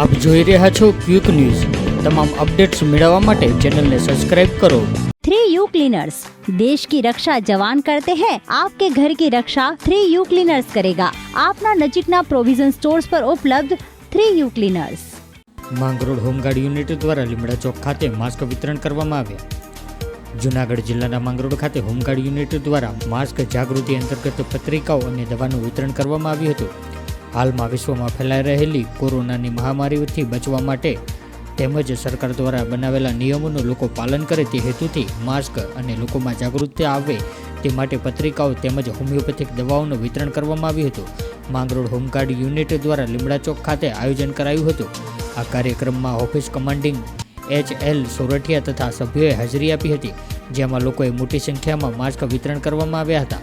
આપ જોઈ રહ્યા છો ક્વિક ન્યૂઝ. તમામ અપડેટ્સ મેળવવા માટે ચેનલને સબસ્ક્રાઇબ કરો. થ્રી यू क्लीनर्स देश की रक्षा जवान करते हैं आपके ઘર કી રક્ષા થ્રી यू ક્લીનર્સ કરેગા. આપના નજીકના પ્રોવિઝન સ્ટોર્સ પર ઉપલબ્ધ three U cleaners. Mangrol home guard unit દ્વારા લીમડા ચોક ખાતે માસ્ક વિતરણ કરવામાં આવ્યા. જુનાગઢ જિલ્લાના માંગરોળ ખાતે હોમગાર્ડ યુનિટ દ્વારા માસ્ક જાગૃતિ અંતર્ગત પત્રિકાઓ અને દવાનું વિતરણ કરવામાં આવ્યું હતું. હાલમાં વિશ્વમાં ફેલાઈ રહેલી કોરોનાની મહામારીથી બચવા માટે તેમજ સરકાર દ્વારા બનાવેલા નિયમોનું લોકો પાલન કરે તે હેતુથી માસ્ક અને લોકોમાં જાગૃતતા આવે તે માટે પત્રિકાઓ તેમજ હોમિયોપેથિક દવાઓનું વિતરણ કરવામાં આવ્યું હતું. માંગરોળ હોમગાર્ડ યુનિટ દ્વારા લીમડા ચોક ખાતે આયોજન કરાયું હતું. આ કાર્યક્રમમાં office commanding H L Sorathiya તથા સભ્યોએ હાજરી આપી હતી, જેમાં લોકોએ મોટી સંખ્યામાં માસ્ક વિતરણ કરવામાં આવ્યા હતા.